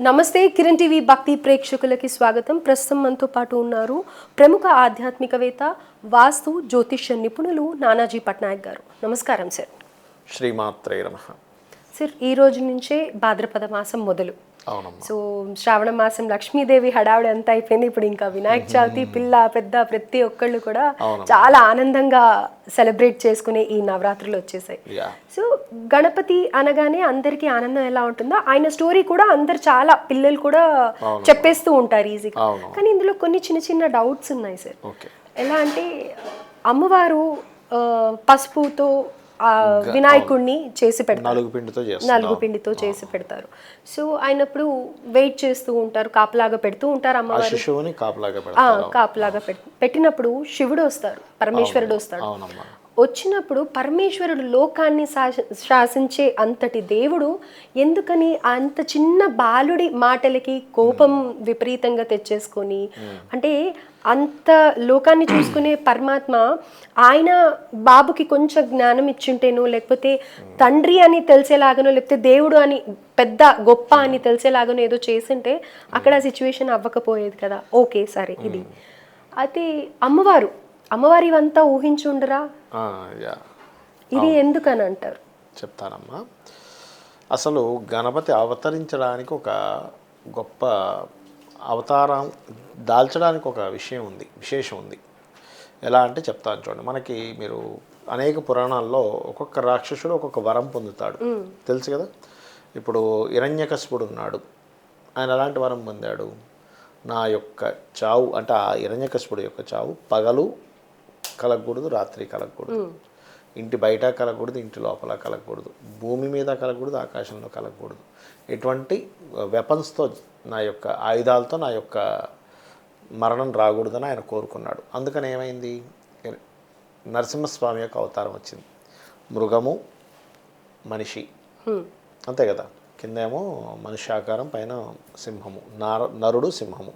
నమస్తే కిరణ్ టీవీ భక్తి ప్రేక్షకులకి స్వాగతం. ప్రస్తుతం మనతో పాటు ఉన్నారు ప్రముఖ ఆధ్యాత్మికవేత్త వాస్తు జ్యోతిష్య నిపుణులు నానాజీ పట్నాయక్ గారు. నమస్కారం సార్. శ్రీమాత్రే నమ. సార్ ఈ రోజు నుంచే భాద్రపద మాసం మొదలు. సో శ్రావణ మాసం లక్ష్మీదేవి హడావిడి అంతా అయిపోయింది. ఇప్పుడు ఇంకా వినాయక చవితి పిల్ల పెద్ద ప్రతి ఒక్కళ్ళు కూడా చాలా ఆనందంగా సెలబ్రేట్ చేసుకునే ఈ నవరాత్రులు వచ్చేసాయి. సో గణపతి అనగానే అందరికీ ఆనందం ఎలా ఉంటుందో ఆయన స్టోరీ కూడా అందరు చాలా పిల్లలు కూడా చెప్పేస్తూ ఉంటారు ఈజీగా. కానీ ఇందులో కొన్ని చిన్న చిన్న డౌట్స్ ఉన్నాయి సార్. ఎలా అంటే అమ్మవారు పసుపుతో వినాయకుడిని చేసి పెడతారు. నాలుగు పిండితో చేస్తాం నలుగు పిండితో చేసి పెడతారు. సో ఆయనప్పుడు వెయిట్ చేస్తూ ఉంటారు కాపలాగా పెడుతూ ఉంటారు అమ్మవారు. కాపలాగా పెట్టినప్పుడు శివుడు వస్తారు పరమేశ్వరుడు వస్తాడు. వచ్చినప్పుడు పరమేశ్వరుడు లోకాన్ని శాస- శాసించే అంతటి దేవుడు ఎందుకని అంత చిన్న బాలుడి మాటలకి కోపం విపరీతంగా తెచ్చేసుకొని అంటే అంత లోకాన్ని చూసుకునే పరమాత్మ ఆయన బాబుకి కొంచెం జ్ఞానం ఇచ్చుంటేనో లేకపోతే తండ్రి అని తెలిసేలాగానో లేకపోతే దేవుడు అని పెద్ద గొప్ప అని తెలిసేలాగానో ఏదో చేసింటే అక్కడ సిచ్యువేషన్ అవ్వకపోయేది కదా. ఓకే సరే ఇది. అయితే అమ్మవారు అమ్మవారి ఇవంతా ఊహించుండరా ఆ, యా. ఇది ఎందుకని అంటారు? చెప్తానమ్మా. అసలు గణపతి అవతరించడానికి ఒక గొప్ప అవతారం దాల్చడానికి ఒక విషయం ఉంది విశేషం ఉంది. ఎలా అంటే చెప్తాను చూడండి. మనకి మీరు అనేక పురాణాల్లో ఒక్కొక్క రాక్షసుడు ఒక్కొక్క వరం పొందుతాడు. తెలుసు కదా? ఇప్పుడు హిరణ్యకశిపుడు ఉన్నాడు. ఆయన ఎలాంటి వరం పొందాడు? నా యొక్క చావు అంటే ఆ హిరణ్యకశిపుడు యొక్క చావు పగలు కలగకూడదు రాత్రి కలగకూడదు. ఇంటి బయట కలగకూడదు ఇంటి లోపల కలగకూడదు. భూమి మీద కలగకూడదు ఆకాశంలో కలగకూడదు. ఎటువంటి వెపన్స్తో నా యొక్క ఆయుధాలతో నా యొక్క మరణం రాకూడదని ఆయన కోరుకున్నాడు. అందుకని ఏమైంది? నరసింహస్వామి యొక్క అవతారం వచ్చింది. మృగము మనిషి. అంతే కదా? కిందేమో మనిషి ఆకారం పైన సింహము. నార నరుడు సింహము.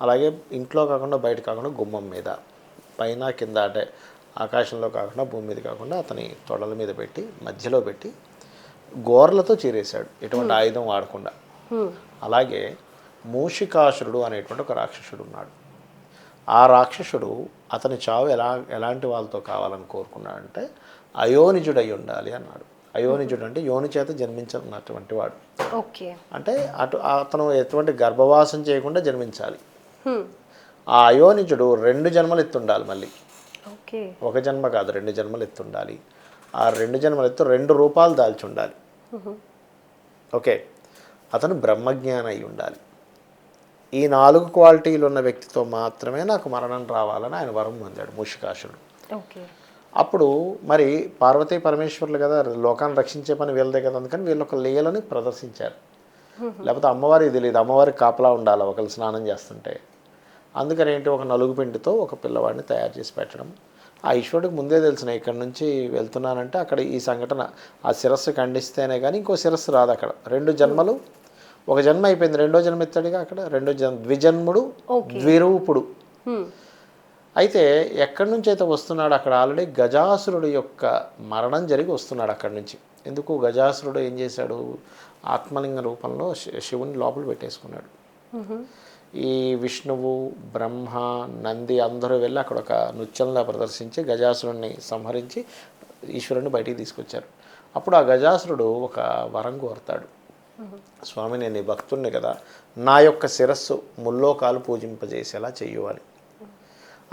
అలాగే ఇంట్లో కాకుండా బయట కాకుండా గుమ్మం మీద. పైన కింద అంటే ఆకాశంలో కాకుండా భూమి మీద కాకుండా అతని తొడల మీద పెట్టి మధ్యలో పెట్టి గోర్లతో చీరేశాడు. ఎటువంటి ఆయుధం వాడకుండా. అలాగే మూషికాసురుడు అనేటువంటి ఒక రాక్షసుడు ఉన్నాడు. ఆ రాక్షసుడు అతని చావు ఎలా ఎలాంటి వాళ్ళతో కావాలని కోరుకున్నాడంటే అయోనిజుడై ఉండాలి అన్నాడు. అయోనిజుడు అంటే యోని చేత జన్మించినటువంటి వాడు. ఓకే. అంటే అటు అతను ఎటువంటి గర్భవాసం చేయకుండా జన్మించాలి. ఆ అయోనిజుడు రెండు జన్మలు ఎత్తుండాలి మళ్ళీ. ఓకే. ఒక జన్మ కాదు రెండు జన్మలు ఎత్తుండాలి. ఆ రెండు జన్మలు ఎత్తు రెండు రూపాలు దాల్చి ఉండాలి. ఓకే. అతను బ్రహ్మజ్ఞాని అయి ఉండాలి. ఈ నాలుగు క్వాలిటీలు ఉన్న వ్యక్తితో మాత్రమే నాకు మరణం రావాలని ఆయన వరం పొందాడు మూషికాసుడు ఓకే. అప్పుడు మరి పార్వతీ పరమేశ్వరులు కదా లోకాన్ని రక్షించే పని వీళ్ళదే కదా అందుకని వీళ్ళు ఒక లీలని ప్రదర్శించారు. లేకపోతే అమ్మవారికి తెలియదు అమ్మవారికి కాపలా ఉండాలి ఒకళ్ళు స్నానం చేస్తుంటే. అందుకని ఏంటి ఒక నలుగు పిండితో ఒక పిల్లవాడిని తయారు చేసి పెట్టడం. ఆ ఈశ్వరుడికి ముందే తెలిసిన ఇక్కడ నుంచి వెళ్తున్నానంటే అక్కడ ఈ సంఘటన ఆ శిరస్సు ఖండిస్తేనే కానీ ఇంకో శిరస్సు రాదు అక్కడ. రెండు జన్మలు ఒక జన్మ అయిపోయింది రెండో జన్మ ఎత్తాడుగా అక్కడ రెండో జన్మ ద్విజన్ముడు ద్విరూపుడు. అయితే ఎక్కడి నుంచి అయితే వస్తున్నాడు అక్కడ ఆల్రెడీ గజాసురుడు యొక్క మరణం జరిగి వస్తున్నాడు అక్కడి నుంచి. ఎందుకు? గజాసురుడు ఏం చేశాడు? ఆత్మలింగ రూపంలో శివుని లోపల పెట్టేసుకున్నాడు. ఈ విష్ణువు బ్రహ్మ నంది అందరూ వెళ్ళి అక్కడ ఒక నృత్యంలా ప్రదర్శించి గజాసురుడిని సంహరించి ఈశ్వరుని బయటికి తీసుకొచ్చారు. అప్పుడు ఆ గజాసురుడు ఒక వరం కోరుతాడు స్వామి నేను నీ భక్తుడిని కదా. నా యొక్క శిరస్సు ముల్లోకాలు పూజింపజేసేలా చెయ్యాలి.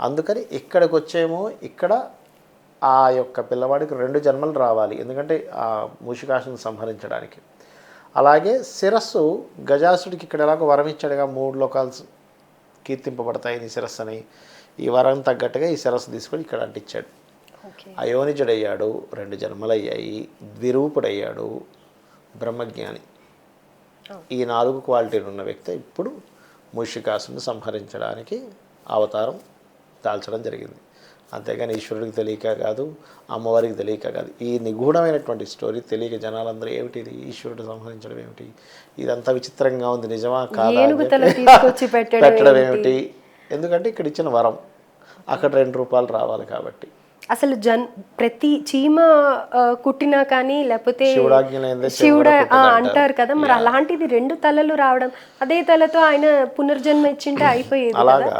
అందుకని ఇక్కడికి వచ్చేమో ఇక్కడ ఆ యొక్క పిల్లవాడికి రెండు జన్మలు రావాలి. ఎందుకంటే ఆ మూషికాసుని సంహరించడానికి. అలాగే శిరస్సు గజాసుడికి ఇక్కడ ఎలాగో వరం ఇచ్చాడుగా మూడు లోకాలు కీర్తింపబడతాయి నీ శిరస్సు అని ఈ వరం తగ్గట్టుగా ఈ శిరస్సు తీసుకొని ఇక్కడ అంటించాడు. అయోనిజుడయ్యాడు రెండు జన్మలయ్యాయి ద్విరూపుడయ్యాడు బ్రహ్మజ్ఞాని. ఈ నాలుగు క్వాలిటీలు ఉన్న వ్యక్తి ఇప్పుడు మూషికాసుని సంహరించడానికి అవతారం దాల్చడం జరిగింది. అంతేగాని ఈశ్వరుడికి తెలియక కాదు అమ్మవారికి తెలియక కాదు. ఈ నిగూఢమైనటువంటి స్టోరీ తెలియక జనాలందరూ ఏమిటి ఇది? ఈశ్వరుడు సంహరించడం ఏమిటి? ఇదంతా విచిత్రంగా ఉంది. నిజమా కాదా పెట్టడం? ఏమిటి? ఎందుకంటే ఇక్కడ ఇచ్చిన వరం. అక్కడ రెండు రూపాయలు రావాలి కాబట్టి. అసలు జన్ ప్రతి చీమ కుట్టినా కానీ లేకపోతే శివుడ అంటారు. అంటారు కదా మరి అలాంటిది రెండు తలలు రావడం అదే తలతో ఆయన పునర్జన్మ ఇచ్చింటే అయిపోయేది అలాగా.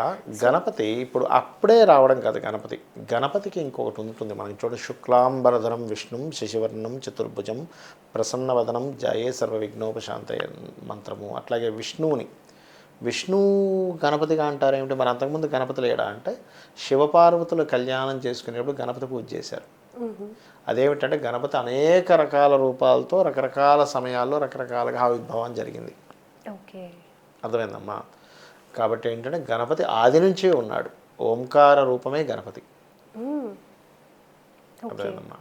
గణపతి ఇప్పుడు అప్పుడే రావడం కాదు గణపతి. గణపతికి ఇంకొకటి ఉంటుంది మనకి చూడ శుక్లాంబరధరం విష్ణుం శశివర్ణం చతుర్భుజం ప్రసన్నవదనం జయే సర్వ విఘ్నోపశాంతయ మంత్రము అట్లాగే విష్ణువుని విష్ణు గణపతిగా అంటారు ఏమిటి? మరి అంతకుముందు గణపతి లేడా అంటే శివపార్వతుల కళ్యాణం చేసుకునేటప్పుడు గణపతి పూజ చేశారు. అదేమిటంటే గణపతి అనేక రకాల రూపాలతో రకరకాల సమయాల్లో రకరకాలుగా ఆవిర్భావం జరిగింది. ఓకే. అర్థమైందమ్మా? కాబట్టి ఏంటంటే గణపతి ఆది నుంచే ఉన్నాడు. ఓంకార రూపమే గణపతి.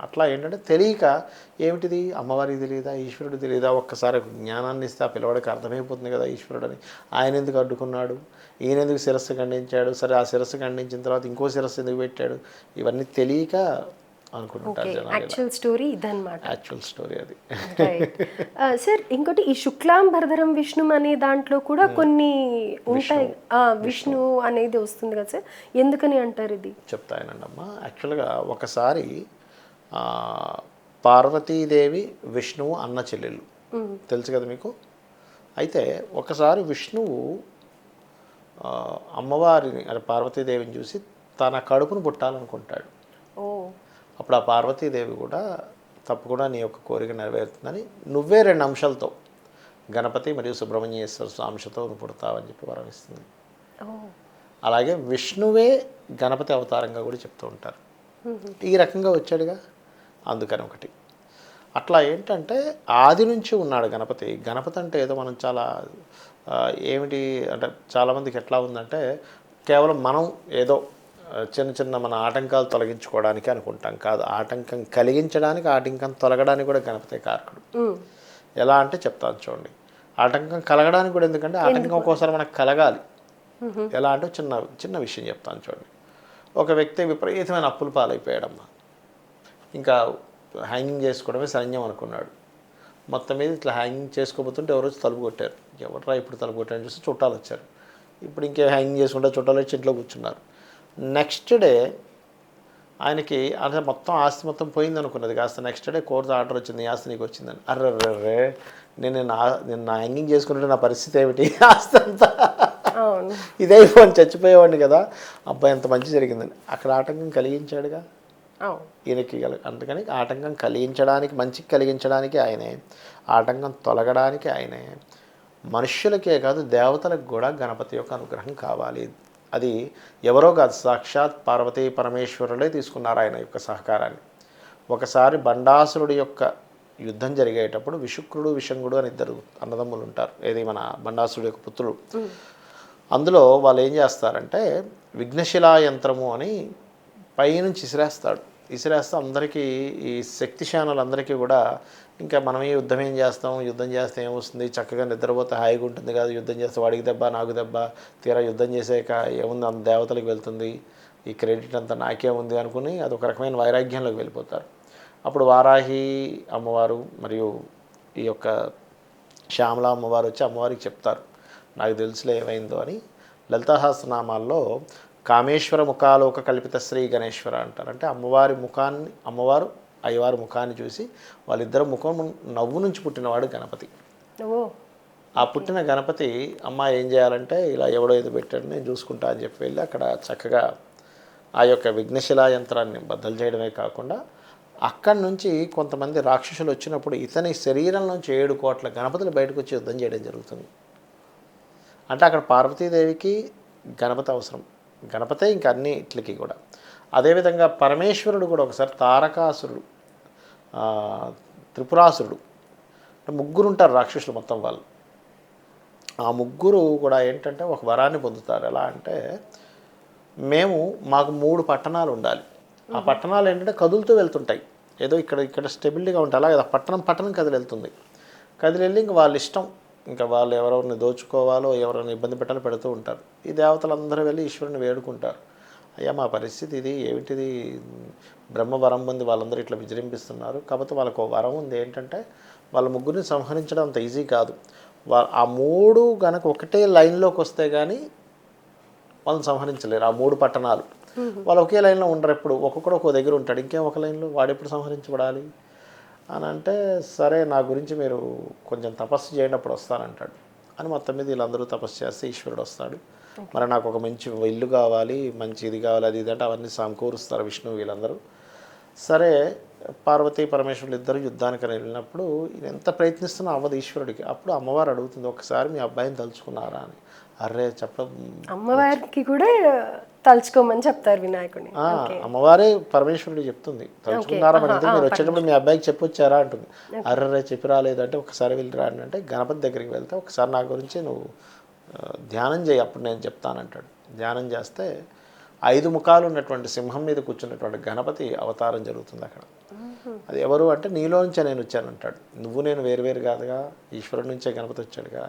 అట్లా ఏంటంటే తెలియక ఏమిటిది? అమ్మవారికి తెలియదా? ఈశ్వరుడు తెలియదా? ఒక్కసారి జ్ఞానాన్ని ఇస్తే ఆ పిల్లవాడికి అర్థమైపోతుంది కదా ఈశ్వరుడు అని ఆయన ఎందుకు అడ్డుకున్నాడు? ఈయన ఎందుకు శిరస్సు ఖండించాడు? సరే ఆ శిరస్సు ఖండించిన తర్వాత ఇంకో శిరస్సు ఎందుకు పెట్టాడు? ఇవన్నీ తెలియక అనుకుంటుంటారు యాక్చువల్ స్టోరీ ఇదన్నమాట. యాక్చువల్ స్టోరీ అది. సార్ ఇంకోటి ఈ శుక్లాంబరధరం విష్ణు అనే దాంట్లో కూడా కొన్ని ఉంటాయి. విష్ణు. అనేది వస్తుంది కదా సార్ ఎందుకని అంటారు ఇది? చెప్తాయనండి అమ్మ యాక్చువల్గా ఒకసారి పార్వతీదేవి విష్ణువు అన్న చెల్లెళ్ళు. తెలుసు కదా మీకు? అయితే ఒకసారి విష్ణువు అమ్మవారిని అంటే పార్వతీదేవిని చూసి తన కడుపును పుట్టాలనుకుంటాడు. అప్పుడు ఆ పార్వతీదేవి కూడా తప్పకుండా నీ యొక్క కోరిక నెరవేరుతుందని నువ్వే రెండు అంశాలతో గణపతి మరియు సుబ్రహ్మణ్యేశ్వర అంశతో నువ్వు పుడతావని చెప్పి వరం ఇస్తుంది ఓ. అలాగే విష్ణువే గణపతి అవతారంగా కూడా చెప్తూ ఉంటారు. ఈ రకంగా వచ్చాడుగా? అందుకని ఒకటి. అట్లా ఏంటంటే ఆది నుంచి ఉన్నాడు గణపతి. గణపతి అంటే ఏదో మనం చాలా ఏమిటి అంటే చాలామందికి ఎట్లా ఉందంటే కేవలం మనం ఏదో చిన్న చిన్న మన ఆటంకాలు తొలగించుకోవడానికి అనుకుంటాం కాదు. ఆటంకం కలిగించడానికి ఆటంకం తొలగడానికి కూడా గణపతి కారకుడు. ఎలా అంటే చెప్తాను చూడండి. ఆటంకం కలగడానికి కూడా ఎందుకంటే ఆటంకం ఒక్కోసారి మనకు కలగాలి. ఎలా అంటే చిన్న చిన్న విషయం చెప్తాను చూడండి. ఒక వ్యక్తి విపరీతమైన అప్పుల పాలైపోయాడమ్మా. ఇంకా హ్యాంగింగ్ చేసుకోవడమే సైన్యం అనుకున్నాడు. మొత్తం మీద ఇట్లా హ్యాంగింగ్ చేసుకోబోతుంటే ఎవరో వచ్చి తలుపు కొట్టారు. ఎవడరా ఇప్పుడు తలుపు కొట్టారని చూసి చుట్టాలు వచ్చారు. ఇప్పుడు ఇంకే హ్యాంగింగ్ చేసుకుంటే చుట్టాలు వచ్చి ఇంట్లో కూర్చున్నారు. నెక్స్ట్ డే ఆయనకి అంటే మొత్తం ఆస్తి మొత్తం పోయింది అనుకున్నది. కాస్త నెక్స్ట్ డే కోర్టు ఆర్డర్ వచ్చింది ఆస్తి నీకు వచ్చిందని. అర్రర్రే నేను నా నేను నా హ్యాంగింగ్ చేసుకుంటే నా పరిస్థితి ఏమిటి? ఆస్తి అంతా. ఇదైపోయి చచ్చిపోయేవాడిని కదా. అబ్బాయి ఎంత మంచి జరిగిందని. అక్కడ ఆటంకం కలిగించాడుగా? ఈయనకి అందుకని ఆటంకం కలిగించడానికి మంచికి కలిగించడానికి ఆయనే ఆటంకం తొలగడానికి ఆయనే మనుష్యులకే కాదు దేవతలకు కూడా గణపతి యొక్క అనుగ్రహం కావాలి. అది ఎవరో కాదు సాక్షాత్ పార్వతీ పరమేశ్వరులే తీసుకున్నారు ఆయన యొక్క సహకారాన్ని. ఒకసారి బండాసురుడి యొక్క యుద్ధం జరిగేటప్పుడు విశుక్రుడు విషంగుడు అని ఇద్దరు అన్నదమ్ములు ఉంటారు. ఏది మన బండాసురుడి యొక్క పుత్రుడు. అందులో వాళ్ళు ఏం చేస్తారంటే విఘ్నశిలా యంత్రము అని పైనుంచి ఇసిరేస్తాడు. ఇసిరేస్తే అందరికీ ఈ శక్తిశానులు అందరికీ కూడా ఇంకా మనం ఈ యుద్ధం ఏం చేస్తాం? యుద్ధం చేస్తే ఏమొస్తుంది? చక్కగా నిద్రపోతే హాయిగా ఉంటుంది కాదు. యుద్ధం చేస్తే వాడికి దెబ్బ నాకు దెబ్బ తీరా యుద్ధం చేసాక ఏముంది? అంత దేవతలకు వెళ్తుంది. ఈ క్రెడిట్ అంతా నాకే ఉంది అనుకుని అది ఒక రకమైన వైరాగ్యంలోకి వెళ్ళిపోతారు. అప్పుడు వారాహి అమ్మవారు మరియు ఈ యొక్క శ్యామల అమ్మవారు వచ్చి అమ్మవారికి చెప్తారు. నాకు తెలుసులే ఏమైందో అని. లలితాసహస్రనామాల్లో కామేశ్వర ముఖాలోక కల్పిత శ్రీ గణేశ్వర అంటారు. అంటే అమ్మవారి ముఖాన్ని అమ్మవారు అయ్యవారి ముఖాన్ని చూసి వాళ్ళిద్దరు ముఖం నవ్వు నుంచి పుట్టినవాడు గణపతి. ఆ పుట్టిన గణపతి అమ్మ ఏం చేయాలంటే ఇలా ఎవడో ఏదో పెట్టాడు నేను చూసుకుంటా అని చెప్పి వెళ్ళి అక్కడ చక్కగా ఆ యొక్క విఘ్నశిలా యంత్రాన్ని బద్దలు చేయడమే కాకుండా అక్కడి నుంచి కొంతమంది రాక్షసులు వచ్చినప్పుడు ఇతని శరీరం నుంచి ఏడు కోట్ల గణపతులు బయటకు వచ్చి యుద్ధం చేయడం జరుగుతుంది. అంటే అక్కడ పార్వతీదేవికి గణపతి అవసరం. గణపతే ఇంకా అన్నిటికి కూడా. అదేవిధంగా పరమేశ్వరుడు కూడా ఒకసారి తారకాసురుడు త్రిపురాసురుడు. అంటే ముగ్గురు ఉంటారు రాక్షసులు మొత్తం వాళ్ళు. ఆ ముగ్గురు కూడా ఏంటంటే ఒక వరాన్ని పొందుతారు. ఎలా అంటే మేము మాకు మూడు పట్టణాలు ఉండాలి. ఆ పట్టణాలు ఏంటంటే కదులుతూ వెళ్తుంటాయి. ఏదో ఇక్కడ ఇక్కడ స్టెబిలిటీగా ఉంటాయి. అలాగే పట్టణం పట్టణం కదిలి వెళ్తుంది కదిలి వెళ్ళి ఇంక వాళ్ళ ఇష్టం. ఇంకా వాళ్ళు ఎవరెవరిని దోచుకోవాలో ఎవరిని ఇబ్బంది పెట్టాలో పెడుతూ ఉంటారు. ఈ దేవతలందరూ వెళ్ళి ఈశ్వరుని వేడుకుంటారు. అయ్యా మా పరిస్థితి ఇది ఏమిటిది? బ్రహ్మ వరం ఉంది వాళ్ళందరూ ఇట్లా విజృంభిస్తున్నారు. కాకపోతే వాళ్ళకు వరం ఉంది ఏంటంటే వాళ్ళ ముగ్గురిని సంహరించడం అంత ఈజీ కాదు. వా ఆ మూడు గనక ఒకటే లైన్లోకి వస్తే కానీ వాళ్ళని సంహరించలేరు. ఆ మూడు పట్టణాలు. వాళ్ళు ఒకే లైన్లో ఉండరు ఎప్పుడు. ఒక్కొక్కడు ఒక్కో దగ్గర ఉంటాడు. ఇంకేం ఒక లైన్లో? వాడు ఎప్పుడు సంహరించబడాలి? అని అంటే సరే నా గురించి మీరు కొంచెం తపస్సు చేయండి అప్పుడు వస్తానంటాడు. అని మొత్తం మీద వీళ్ళందరూ తపస్సు చేస్తే ఈశ్వరుడు వస్తాడు. మరి నాకు ఒక మంచి ఇల్లు కావాలి మంచి ఇది కావాలి అది ఇది అంటే అవన్నీ సమకూరుస్తారు విష్ణువు వీళ్ళందరూ. సరే పార్వతీ పరమేశ్వరులు ఇద్దరు యుద్ధానికి వెళ్ళినప్పుడు ఈయన ఎంత ప్రయత్నిస్తున్నా అవ్వదు ఈశ్వరుడికి. అప్పుడు అమ్మవారు అడుగుతుంది ఒకసారి మీ అబ్బాయిని తలుచుకున్నారా? అని. అర్రే చెప్పడం అమ్మవారికి కూడా తలుచుకోమని చెప్తారు వినాయకుడిని. ఆ, అమ్మవారే పరమేశ్వరుడు చెప్తుంది తలుచుకున్నారా మరి మీరు వచ్చేటప్పుడు మీ అబ్బాయికి చెప్పొచ్చారా? అంటుంది. అర్రే చెప్పి రాలేదంటే ఒకసారి వెళ్ళి రాండి అంటే గణపతి దగ్గరికి వెళ్తే ఒకసారి నా గురించి నువ్వు ధ్యానం చేయి అప్పుడు నేను చెప్తానంటాడు. ధ్యానం చేస్తే ఐదు ముఖాలు ఉన్నటువంటి సింహం మీద కూర్చున్నటువంటి గణపతి అవతారం జరుగుతుంది అక్కడ. అది ఎవరు అంటే నీలో నుంచే నేను వచ్చానంటాడు నువ్వు నేను వేరువేరు కాదుగా ఈశ్వరుడి నుంచే గణపతి వచ్చాడుగా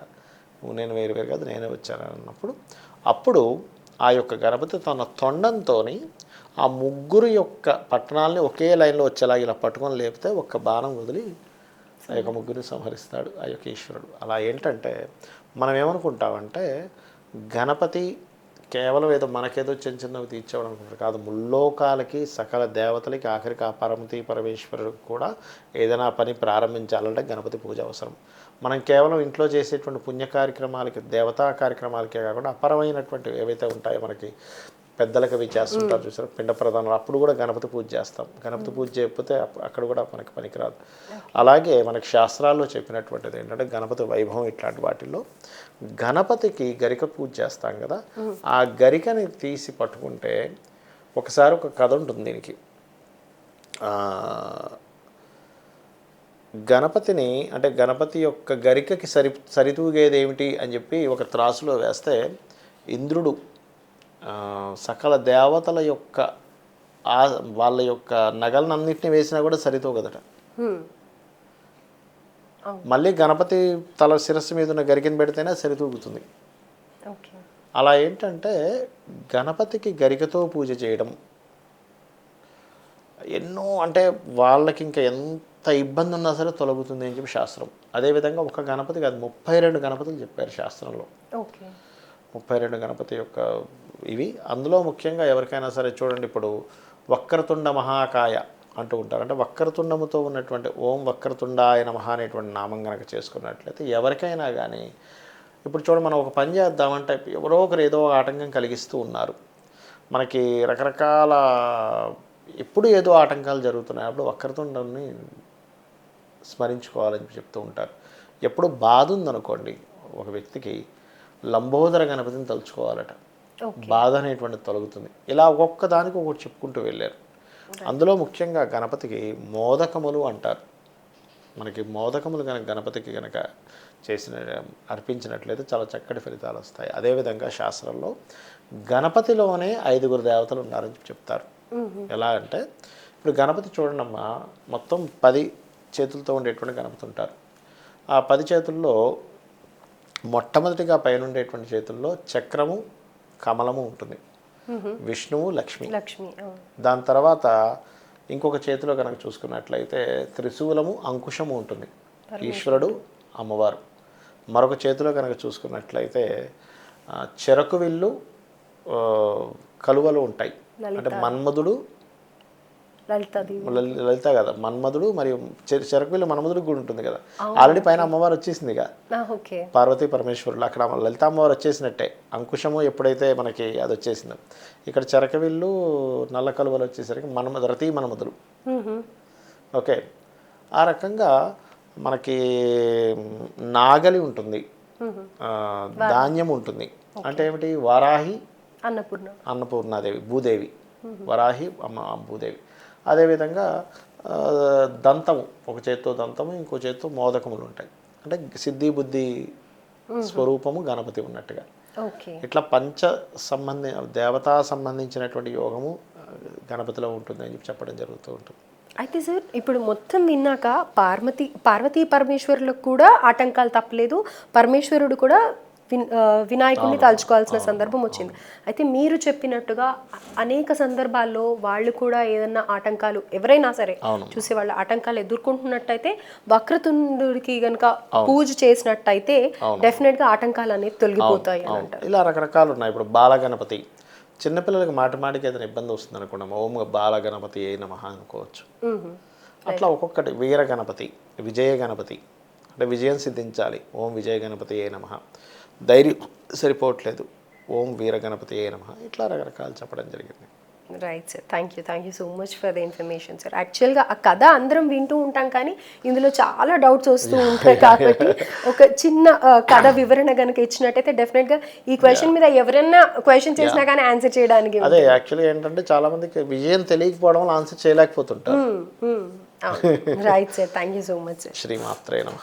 నువ్వు నేను వేరువేరు కాదు నేనే వచ్చాను అన్నప్పుడు అప్పుడు ఆ యొక్క గణపతి తన తొండంతో ఆ ముగ్గురు యొక్క పట్టణాలని ఒకే లైన్లో వచ్చేలాగా ఇలా పట్టుకొని లేపితే ఒక్క బాణం వదిలి ఆ యొక్క ముగ్గురిని సంహరిస్తాడు ఆ యొక్క ఈశ్వరుడు. అలా ఏంటంటే మనం ఏమనుకుంటామంటే గణపతి కేవలం ఏదో మనకేదో చిన్న చిన్నవి తీర్చేవాడు అనుకుంటారు కాదు. ముల్లోకాలకి సకల దేవతలకి ఆఖరికి ఆ పరమతి పరమేశ్వరుడికి కూడా ఏదైనా పని ప్రారంభించాలంటే గణపతి పూజ అవసరం. మనం కేవలం ఇంట్లో చేసేటువంటి పుణ్య కార్యక్రమాలకి దేవతా కార్యక్రమాలకే కాకుండా అపరమైనటువంటి ఏవైతే ఉంటాయో మనకి పెద్దలకు అవి చేస్తుంటారు చూసారు? పిండ ప్రధానం అప్పుడు కూడా గణపతి పూజ చేస్తాం. గణపతి పూజ చేయకపోతే అక్కడ కూడా మనకి పనికిరాదు. అలాగే మనకి శాస్త్రాల్లో చెప్పినటువంటిది ఏంటంటే గణపతి వైభవం ఇట్లాంటి వాటిల్లో గణపతికి గరిక పూజ చేస్తాం కదా ఆ గరికని తీసి పట్టుకుంటే ఒకసారి ఒక కథ ఉంటుంది దీనికి. గణపతిని అంటే గణపతి యొక్క గరికకి సరి సరితూగేది ఏమిటి అని చెప్పి ఒక త్రాసులో వేస్తే ఇంద్రుడు సకల దేవతల యొక్క వాళ్ళ యొక్క నగలనన్నింటినీ వేసినా కూడా సరితూగదట. మళ్ళీ గణపతి తల శిరస్సు మీద ఉన్న గరికని పెడితేనే సరితూగుతుంది. అలా ఏంటంటే గణపతికి గరికతో పూజ చేయడం ఎన్నో అంటే వాళ్ళకి ఇంకా ఎంత ఇబ్బంది ఉన్నా సరే తొలగుతుంది అని చెప్పి శాస్త్రం. అదేవిధంగా ఒక గణపతి కాదు ముప్పై రెండు గణపతులు చెప్పారు శాస్త్రంలో. ఓకే. ముప్పై రెండు గణపతి యొక్క ఇవి. అందులో ముఖ్యంగా ఎవరికైనా సరే చూడండి ఇప్పుడు వక్రతుండ మహాకాయ అంటూ ఉంటారు. అంటే వక్రతుండముతో ఉన్నటువంటి ఓం వక్రతుండాయ మహా అనేటువంటి నామం కనుక చేసుకున్నట్లయితే ఎవరికైనా కానీ ఇప్పుడు చూడ మనం ఒక పని చేద్దామంటే ఎవరో ఒకరు ఏదో ఒక ఆటంకం కలిగిస్తూ ఉన్నారు. మనకి రకరకాల ఎప్పుడు ఏదో ఆటంకాలు జరుగుతున్నాయి. అప్పుడు వక్రతుండాన్ని స్మరించుకోవాలని చెప్తూ ఉంటారు. ఎప్పుడు బాధ ఉందనుకోండి ఒక వ్యక్తికి లంబోదర గణపతిని తలుచుకోవాలట. బాధ అనేటువంటిది తొలగుతుంది. ఇలా ఒక్కొక్క దానికి ఒకటి చెప్పుకుంటూ వెళ్ళారు. అందులో ముఖ్యంగా గణపతికి మోదకములు అంటారు. మనకి మోదకములు కనుక గణపతికి కనుక చేసిన అర్పించినట్లయితే చాలా చక్కటి ఫలితాలు వస్తాయి. అదేవిధంగా శాస్త్రంలో గణపతిలోనే ఐదుగురు దేవతలు ఉన్నారని చెప్తారు. ఎలా అంటే ఇప్పుడు గణపతి చూడండమ్మా మొత్తం పది చేతులతో ఉండేటువంటి గణపతి ఉంటారు. ఆ పది చేతుల్లో మొట్టమొదటిగా పైన ఉండేటువంటి చేతుల్లో చక్రము కమలము ఉంటుంది. విష్ణువు లక్ష్మి. లక్ష్మి. దాని తర్వాత ఇంకొక చేతిలో కనుక చూసుకున్నట్లయితే త్రిశూలము అంకుశము ఉంటుంది. ఈశ్వరుడు అమ్మవారు. మరొక చేతిలో కనుక చూసుకున్నట్లయితే చెరకు విల్లు కలువలు ఉంటాయి. అంటే మన్మధుడు లలిత కదా మన్మధుడు మరియు చె- చెరకు విల్లు మన్మధుడు కూడా ఉంటుంది కదా. ఆల్రెడీ పైన అమ్మవారు వచ్చేసింది కదా పార్వతీ పరమేశ్వరులు అక్కడ లలిత అమ్మవారు వచ్చేసినట్టే. అంకుశము ఎప్పుడైతే మనకి అది వచ్చేసిందో. ఇక్కడ చెరకవిల్లు నల్ల కలువలు వచ్చేసరికి మన్మధ రతి మన్మధులు మ్మ్. ఓకే. ఆ రకంగా మనకి నాగలి ఉంటుంది. ధాన్యం ఉంటుంది. అంటే ఏమిటి? వారాహి అన్నపూర్ణ. అన్నపూర్ణాదేవి భూదేవి. వరాహి అమ్మ భూదేవి. అదేవిధంగా దంతము ఒక చేత్తో దంతము ఇంకో చేత్తో మోదకములు ఉంటాయి. అంటే సిద్ధి బుద్ధి స్వరూపము గణపతి ఉన్నట్టుగా. ఓకే. ఇట్లా పంచ సంబంధి దేవతా సంబంధించినటువంటి యోగము గణపతిలో ఉంటుంది అని చెప్పి చెప్పడం జరుగుతూ ఉంటుంది. అయితే సార్ ఇప్పుడు మొత్తం విన్నాక పార్వతి పార్వతీ పరమేశ్వరులకు కూడా ఆటంకాలు తప్పలేదు. పరమేశ్వరుడు కూడా వినాయకుడిని తలుచుకోవాల్సిన సందర్భం వచ్చింది. అయితే మీరు చెప్పినట్టుగా అనేక సందర్భాల్లో వాళ్ళు కూడా ఏదన్నా ఆటంకాలు ఎవరైనా సరే. చూసే వాళ్ళ ఆటంకాలు ఎదుర్కొంటున్నట్టయితే వక్రతుండుడికి గనక పూజ చేసినట్టయితే డెఫినెట్గా ఆటంకాలు అనేవి తొలగిపోతాయి ఇలా రకరకాలు ఉన్నాయి. ఇప్పుడు బాలగణపతి. చిన్నపిల్లలకి మాటి మాటికి ఏదైనా ఇబ్బంది వస్తుంది అనుకున్నాం ఓం బాల గణపతి ఏ నమ అనుకోవచ్చు. అట్లా ఒక్కొక్కటి వీర గణపతి విజయ గణపతి అంటే విజయం సిద్ధించాలి. ఓం విజయ గణపతి ఏ నమ. ధైర్యం సరిపోవట్లేదు. ఓం వీర గణపతి ఏ నమ. ఇట్లా రకరకాలు చెప్పడం జరిగింది. Right sir thank you thank you so much for the information sir యాక్చువల్గా ఆ కథ అందరం వింటూ ఉంటాం కానీ ఇందులో చాలా డౌట్స్ వస్తూ ఉంటాయి కాబట్టి ఒక చిన్న కథ వివరణ కనుక ఇచ్చినట్టయితే డెఫినెట్గా ఈ క్వశ్చన్ మీద ఎవరైనా క్వశ్చన్ చేసినా కానీ ఆన్సర్ చేయడానికి అదే యాక్చువల్గా ఏంటంటే చాలా మందికి విజయం తెలియకపోవడం వల్ల answer చేయలేకపోతుంటారు. Right sir thank you so much sir శ్రీమాత్రే నమ.